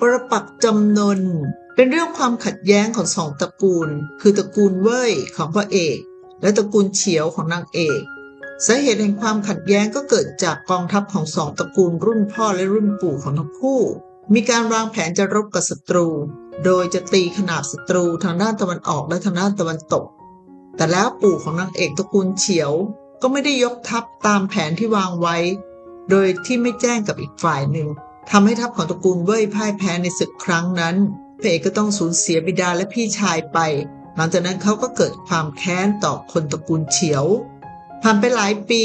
ปรปักจำนน เป็นเรื่องความขัดแย้งของสองตระกูล คือตระกูลเว่ยของพระเอก และตระกูลเฉียวของนางเอกสาเหตุแห่งความขัดแย้งก็เกิดจากกองทัพของสองตระกูลรุ่นพ่อและรุ่นปู่ของทั้งคู่ มีการวางแผนจะรบกับศัตรู โดยจะตีขนาบศัตรูทางด้านตะวันออกและทางด้านตะวันตก แต่แล้วปู่ของนางเอกตระกูลเฉียว ก็ไม่ได้ยกทัพตามแผนที่วางไว้ โดยที่ไม่แจ้งกับอีกฝ่ายหนึ่ง ทำให้ทัพของตระกูลเว่ยพ่ายแพ้ในศึกครั้งนั้นพระเอกก็ต้องสูญเสียบิดาและพี่ชายไป หลังจากนั้นเขาก็เกิดความแค้นต่อคนตระกูลเฉียวผ่านไปหลายปี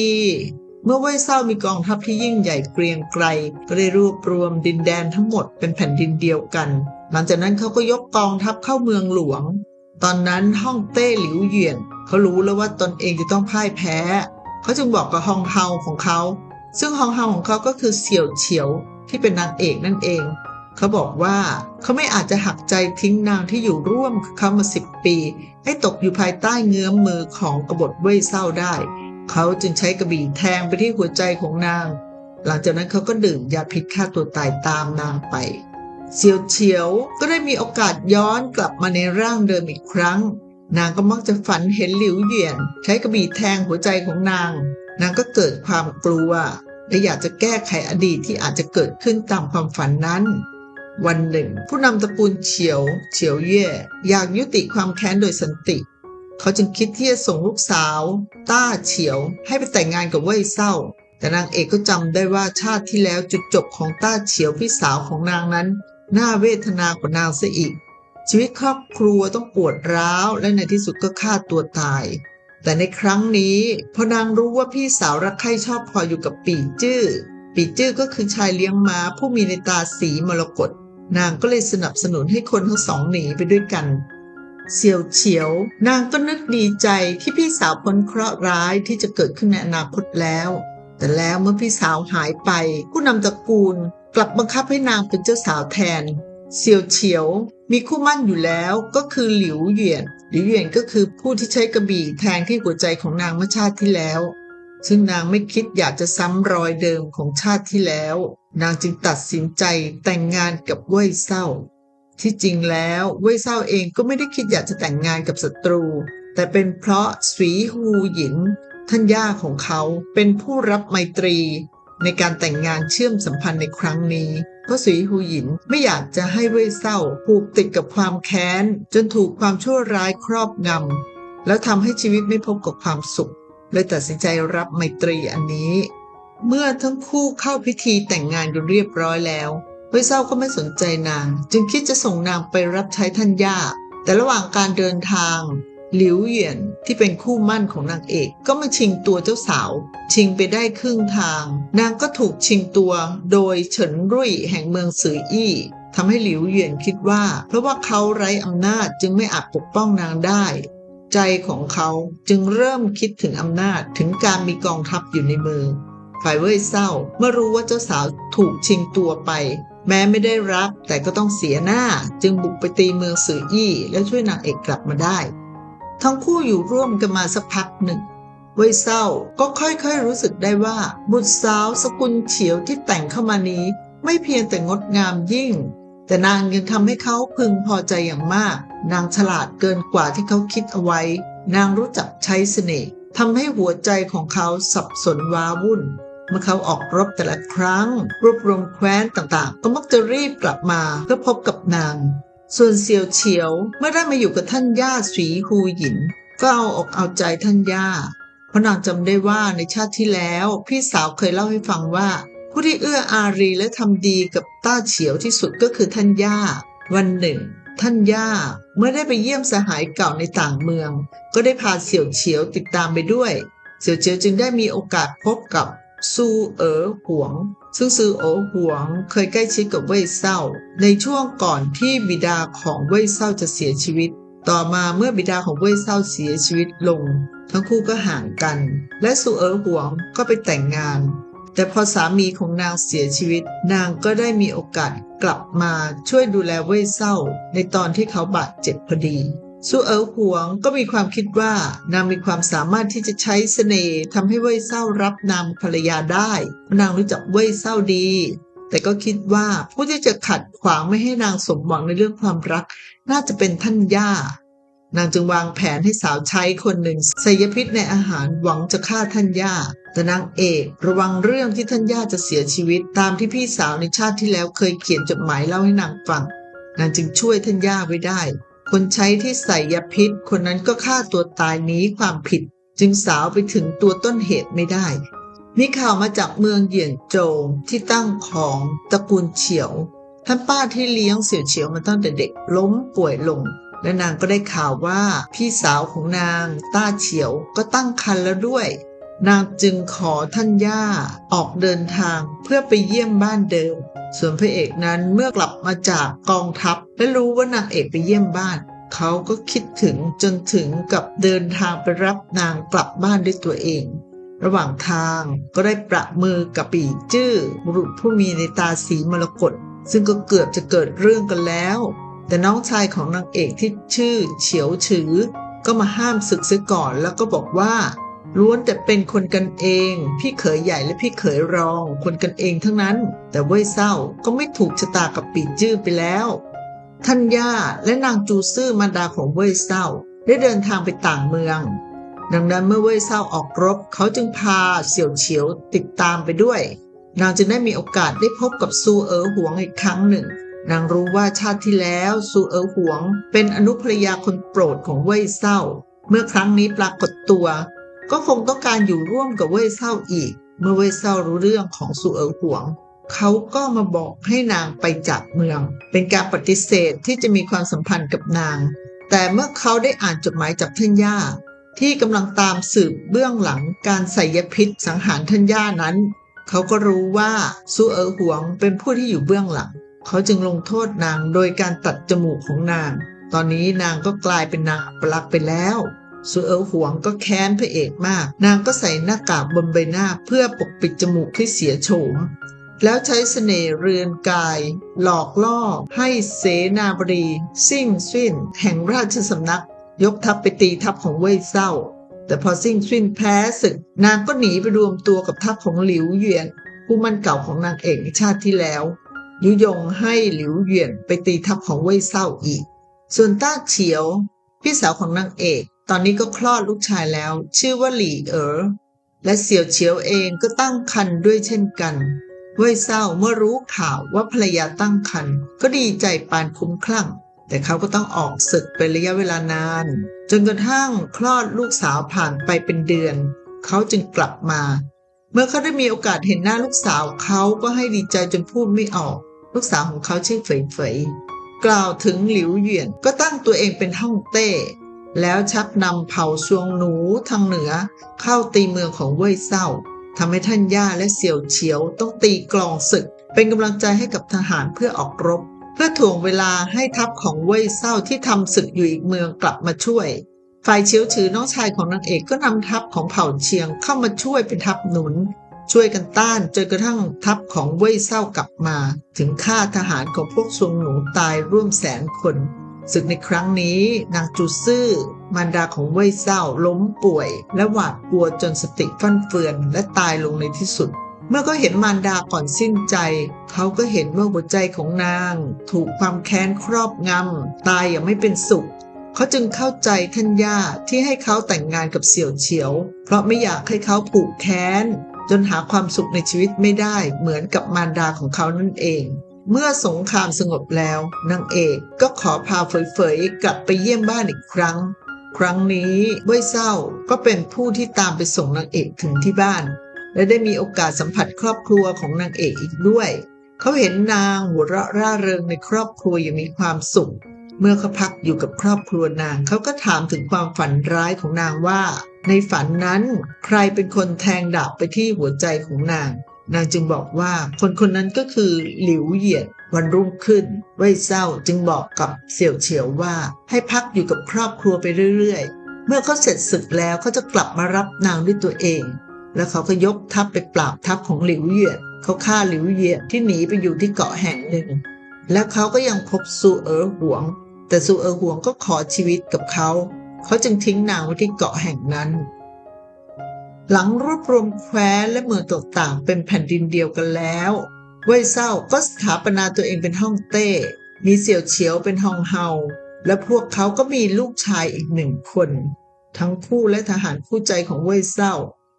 เมื่อเว่ยเศร้ามีกองทัพที่ยิ่งใหญ่เกรียงไกรก็ได้รวบรวมดินแดนทั้งหมดเป็นแผ่นดินเดียวกัน หลังจากนั้นเขาก็ยกกองทัพเข้าเมืองหลวง ตอนนั้นฮ่องเต้หลิวเหยียนเขารู้แล้วว่าตนเองจะต้องพ่ายแพ้ เขาจึงบอกกับฮองเฮาของเขา ซึ่งฮองเฮาของเขาก็คือเสี่ยวเฉียว ที่เป็นนางเอกนั่นเอง เขาบอกว่าเขาไม่อาจจะหักใจทิ้งนางที่อยู่ร่วมเขามาสิบปี ให้ตกอยู่ภายใต้เงื้อมมือของกบฏเว่ยเศร้าได้ เขาจึงใช้กระบี่แทงไปที่หัวใจของนาง หลังจากนั้นเขาก็ดื่มยาพิษฆ่าตัวตายตามนางไปเซียวเฉียวก็ได้มีโอกาสย้อนกลับมาในร่างเดิมอีกครั้ง นางก็มักจะฝันเห็นหลิวเหยียน ใช้กระบี่แทงหัวใจของนาง นางก็เกิดความกลัว และอยากจะแก้ไขอดีตที่อาจจะเกิดขึ้นตามความฝันนั้น วันหนึ่ง ผู้นำตระกูลเฉียว เฉียวเย่อยากยุติความแค้นโดยสันติ เขาจึงคิดที่จะส่งลูกสาว ต้าเฉียว ให้ไปแต่งงานกับเว่ยเศร้า แต่นางเอกก็จำได้ว่าชาติที่แล้วจุดจบของต้าเฉียวพี่สาวของนางนั้น น่าเวทนากว่านางเสียอีกชีวิตครอบครัวต้องปวดร้าวและในที่สุดก็ฆ่าตัวตาย แต่ในครั้งนี้พอนางรู้ว่าพี่สาวรักใคร่ชอบพออยู่กับปีจื้อ ปีจื้อก็คือชายเลี้ยงม้าผู้มีในตาสีมรกตนางก็เลยสนับสนุนให้คนทั้งสองหนีไปด้วยกันเสี่ยวเฉียว นางก็นึกดีใจที่พี่สาวพ้นเคราะห์ร้ายที่จะเกิดขึ้นในอนาคตแล้ว แต่แล้วเมื่อพี่สาวหายไป ผู้นำตระกูลกลับบังคับให้นางเป็นเจ้าสาวแทน เสี่ยวเฉียว มีคู่มั่นอยู่แล้วก็คือหลิวเหยียน หลิวเหยียนก็คือผู้ที่ใช้กระบี่แทงที่หัวใจของนางเมื่อชาติที่แล้ว ซึ่งนางไม่คิดอยากจะซ้ำรอยเดิมของชาติที่แล้ว นางจึงตัดสินใจแต่งงานกับเว่ยเศร้า ที่จริงแล้วเว่ยเศร้าเองก็ไม่ได้คิดอยากจะแต่งงานกับศัตรู แต่เป็นเพราะสวีฮูหยินท่านย่าของเขาเป็นผู้รับไมตรี ในการแต่งงานเชื่อมสัมพันธ์ในครั้งนี้เพราะสวีฮูหยินไม่อยากจะให้เว่ยเศร้าผูกติดกับความแค้น จนถูกความชั่วร้ายครอบงำแล้วทำให้ชีวิตไม่พบกับความสุข เลยตัดสินใจรับไมตรีอันนี้ เมื่อทั้งคู่เข้าพิธีแต่งงานกันเรียบร้อยแล้วเว่ยเศร้าก็ไม่สนใจนาง จึงคิดจะส่งนางไปรับใช้ท่านย่าแต่ระหว่างการเดินทาง หลิวเหยียนที่เป็นคู่มั่นของนางเอก ก็มาชิงตัวเจ้าสาว ชิงไปได้ครึ่งทาง นางก็ถูกชิงตัวโดยเฉินรุ่ยแห่งเมืองสืออี้ทำให้หลิวเหยียนคิดว่า เพราะว่าเขาไร้อำนาจจึงไม่อาจปกป้องนางได้ ใจของเขาจึงเริ่มคิดถึงอำนาจถึงการมีกองทัพอยู่ในมือฝ่ายเว่ยเศร้าเมื่อรู้ว่าเจ้าสาวถูกชิงตัวไป แม้ไม่ได้รับแต่ก็ต้องเสียหน้า จึงบุกไปตีเมืองสืออี้และช่วยนางเอกกลับมาได้ ทั้งคู่อยู่ร่วมกันมาสักพักหนึ่งเว่ยเศร้าก็ค่อยๆรู้สึกได้ว่า บุตรสาวสกุลเฉียวที่แต่งเข้ามานี้ ไม่เพียงแต่งดงามยิ่ง แต่นางยังทำให้เขาพึงพอใจอย่างมาก นางฉลาดเกินกว่าที่เขาคิดเอาไว้ นางรู้จักใช้เสน่ห์ทำให้หัวใจของเขาสับสนว้าวุ่น เมื่อเขาออกรบแต่ละครั้ง รวบรวมแคว้นต่างๆ ก็มักจะรีบกลับมาเพื่อพบกับนาง ส่วนเซียวเฉียวเมื่อได้มาอยู่กับท่านย่าสีฮูหยิน ก็เอาอกเอาใจท่านย่าเพราะนางจำได้ว่าในชาติที่แล้ว พี่สาวเคยเล่าให้ฟังว่า ผู้ที่เอื้ออารีและทำดีกับต้าเฉียวที่สุดก็คือท่านย่า วันหนึ่ง ท่านย่าเมื่อได้ไปเยี่ยมสหายเก่าในต่างเมือง ก็ได้พาเสี่ยวเฉียวติดตามไปด้วย เสี่ยวเฉียวจึงได้มีโอกาสพบกับ ซูเอ๋อหวง ซึ่งซือโอหวงเคยใกล้ชิดกับเว่ยเศร้า ในช่วงก่อนที่บิดาของเว่ยเศร้าจะเสียชีวิต ต่อมาเมื่อบิดาของเว่ยเศร้าเสียชีวิตลง ทั้งคู่ก็ห่างกัน และซูเอ๋อหวงก็ไปแต่งงาน แต่พอสามีของนางเสียชีวิต นางก็ได้มีโอกาสกลับมาช่วยดูแลเว่ยเศร้า ในตอนที่เขาบาดเจ็บพอดี ซูเอ๋อหวงก็มีความคิดว่านางมีความสามารถที่จะใช้เสน่ห์ทำให้เว่ยเศร้ารับนามภรรยาได้นางรู้จักเว่ยเศร้าดี แต่ก็คิดว่าผู้ที่จะขัดขวางไม่ให้นางสมหวังในเรื่องความรัก น่าจะเป็นท่านย่านางจึงวางแผนให้สาวใช้คนหนึ่งใส่ยาพิษในอาหารหวังจะฆ่าท่านย่า แต่นางเอกระวังเรื่องที่ท่านย่าจะเสียชีวิต ตามที่พี่สาวในชาติที่แล้วเคยเขียนจดหมายเล่าให้นางฟัง นางจึงช่วยท่านย่าไว้ได้ คนใช้ที่ใส่ยาพิษ คนนั้นก็ฆ่าตัวตายหนีความผิด จึงสาวไปถึงตัวต้นเหตุไม่ได้ มีข่าวมาจากเมืองเหยียนโจวที่ตั้งของตระกูลเฉียว ท่านป้าที่เลี้ยงเสี่ยวเฉียวมาตั้งแต่เด็กล้มป่วยลง และนางก็ได้ข่าวว่าพี่สาวของนางต้าเฉียวก็ตั้งครรภ์แล้วด้วย นางจึงขอท่านย่าออกเดินทางเพื่อไปเยี่ยมบ้านเดิม ส่วนพระเอกนั้นเมื่อกลับมาจากกองทัพ และรู้ว่านางเอกไปเยี่ยมบ้าน เขาก็คิดถึงจนถึงกับเดินทางไปรับนางกลับบ้านด้วยตัวเอง ระหว่างทางก็ได้ประมือกับปีจื้อบุรุษผู้มีในตาสีมรกตซึ่งก็เกือบจะเกิดเรื่องกันแล้ว แต่น้องชายของนางเอกที่ชื่อเฉียวฉือ ก็มาห้ามศึกเสียก่อนแล้วก็บอกว่า ล้วนแต่เป็นคนกันเอง พี่เขยใหญ่และพี่เขยรอง คนกันเองทั้งนั้น แต่เว่ยเศร้าก็ไม่ถูกชะตากับปีจื้อไปแล้ว ท่านย่าและนางจูซื่อมารดาของเว่ยเศร้า ได้เดินทางไปต่างเมือง ดังนั้นเมื่อเว่ยเศร้าออกรบ เขาจึงพาเสี่ยวเฉียวติดตามไปด้วย นางจึงได้มีโอกาสได้พบกับซูเอ๋อหวงอีกครั้งหนึ่ง นางรู้ว่าชาติที่แล้วซูเอ๋อหวง เป็นอนุภรยาคนโปรดของเว่ยเศร้า เมื่อครั้งนี้ปรากฏตัว ก็คงต้องการอยู่ร่วมกับเว่ยเศร้าอีก เมื่อเว่ยเศร้ารู้เรื่องของซูเอ๋อหวง เขาก็มาบอกให้นางไปจากเมือง เป็นการปฏิเสธที่จะมีความสัมพันธ์กับนาง แต่เมื่อเขาได้อ่านจดหมายจากท่านย่า ที่กำลังตามสืบเบื้องหลังการใส่ยาพิษสังหารท่านย่านั้น เขาก็รู้ว่าซูเอ๋อหวงเป็นผู้ที่อยู่เบื้องหลัง เขาจึงลงโทษนางโดยการตัดจมูกของนาง ตอนนี้นางก็กลายเป็นนางปลักไปแล้ว ซูเอ๋อหวงก็แค้นพระเอกมาก นางก็ใส่หน้ากากบนใบหน้าเพื่อปกปิดจมูกที่เสียโฉม แล้วใช้เสน่ห์เรือนกาย หลอกล่อให้เสนาบดีซิ่งซิ่น แห่งราชสำนัก ยกทัพไปตีทัพของเว่ยเศร้า แต่พอซิ่งซิ่นแพ้ศึก นางก็หนีไปรวมตัวกับทัพของหลิวเหวียน ผู้มั่นเก่าของนางเอกในชาติที่แล้วยุยงให้หลิวเหวียนไปตีทัพของเว่ยเศร้าอีก ส่วนต้าเฉียว พี่สาวของนางเอก ตอนนี้ก็คลอดลูกชายแล้ว ชื่อว่าหลี่เอ๋อและเสี่ยวเฉียวเองก็ตั้งครรภ์ด้วยเช่นกันเว่ยเศร้าเมื่อรู้ข่าวว่าภรรยาตั้งครรภ์ก็ดีใจปานคุ้มคลั่ง แต่เขาก็ต้องออกศึกเป็นระยะเวลานาน จนกระทั่งคลอดลูกสาวผ่านไปเป็นเดือน เขาจึงกลับมา เมื่อเขาได้มีโอกาสเห็นหน้าลูกสาวเขาก็ให้ดีใจจนพูดไม่ออก ลูกสาวของเขาชื่อเฟยเฟยกล่าวถึงหลิวเหยียนก็ตั้งตัวเองเป็นฮ่องเต้ แล้วชักนำเผ่าซวงหนูทางเหนือ เข้าตีเมืองของเว่ยเศร้าทำให้ท่านย่าและเสี่ยวเฉียวต้องตีกลองศึก เป็นกำลังใจให้กับทหารเพื่อออกรบ เพื่อถ่วงเวลาให้ทัพของเว่ยเศร้าที่ทำศึกอยู่อีกเมืองกลับมาช่วย ฝ่ายเฉียวฉือน้องชายของนางเอกก็นำทัพของเผ่าเชียงเข้ามาช่วยเป็นทัพหนุน ช่วยกันต้านจนกระทั่งทัพของเว่ยเศร้ากลับมา ถึงฆ่าทหารของพวกซวงหนูตายร่วมแสนคน ศึกในครั้งนี้นางจูซื่อมารดาของเว่ยเศร้าล้มป่วย และหวาดกลัวจนสติฟั่นเฟือนและตายลงในที่สุด เมื่อก็เห็นมารดาก่อนสิ้นใจ เขาก็เห็นว่าหัวใจของนาง ถูกความแค้นครอบงำตายอย่างไม่เป็นสุข เขาจึงเข้าใจท่านย่าที่ให้เขาแต่งงานกับเสี่ยวเฉียว เพราะไม่อยากให้เขาผูกแค้น จนหาความสุขในชีวิตไม่ได้เหมือนกับมารดาของเขานั่นเอง เมื่อสงครามสงบแล้วนางเอกก็ขอพาเฟยๆกลับไปเยี่ยมบ้านอีกครั้ง ครั้งนี้เว่ยเศร้าก็เป็นผู้ที่ตามไปส่งนางเอกถึงที่บ้าน และได้มีโอกาสสัมผัสครอบครัวของนางเอกอีกด้วย เขาเห็นนางหัวเราะร่าเริงในครอบครัวอย่างมีความสุข เมื่อเขาพักอยู่กับครอบครัวนาง เขาก็ถามถึงความฝันร้ายของนางว่า ในฝันนั้นใครเป็นคนแทงดาบไปที่หัวใจของนาง นางจึงบอกว่าคนคนนั้นก็คือหลิวเหยียดวันรุ่งขึ้นเว่ยเศร้าจึงบอกกับเสี่ยวเฉียวว่าให้พักอยู่กับครอบครัวไปเรื่อยๆ เมื่อเขาเสร็จศึกแล้วเขาจะกลับมารับนางด้วยตัวเอง แล้วเขาก็ยกทัพไปปราบทัพของหลิวเหยียดเขาฆ่าหลิวเหยียดที่หนีไปอยู่ที่เกาะแห่งหนึ่ง และเขาก็ยังพบซูเอ๋อหวง แต่ซูเอ๋อหวงก็ขอชีวิตกับเขา เขาจึงทิ้งนางไว้ที่เกาะแห่งนั้น หลังรวบรวมแคว้นและเมืองต่างๆเป็นแผ่นดินเดียวกันแล้วเว่ยเศร้าก็สถาปนาตัวเองเป็นฮ่องเต้ มีเสี่ยวเฉียวเป็นฮองเฮา และพวกเขาก็มีลูกชายอีกหนึ่งคน ทั้งคู่และทหารคู่ใจของเว่ยเศร้า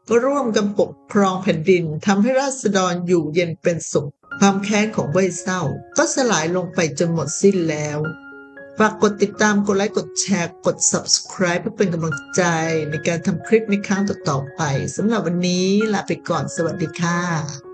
ก็ร่วมกันปกครองแผ่นดินทำให้ราษฎรอยู่เย็นเป็นสุข ความแค้นของเว่ยเศร้าก็สลายลงไปจนหมดสิ้นแล้ว ฝากกดติดตามกดไลค์กดแชร์กด subscribe เพื่อเป็นกำลังใจในการทำคลิปในครั้งต่อๆไปสำหรับวันนี้ลาไปก่อนสวัสดีค่ะ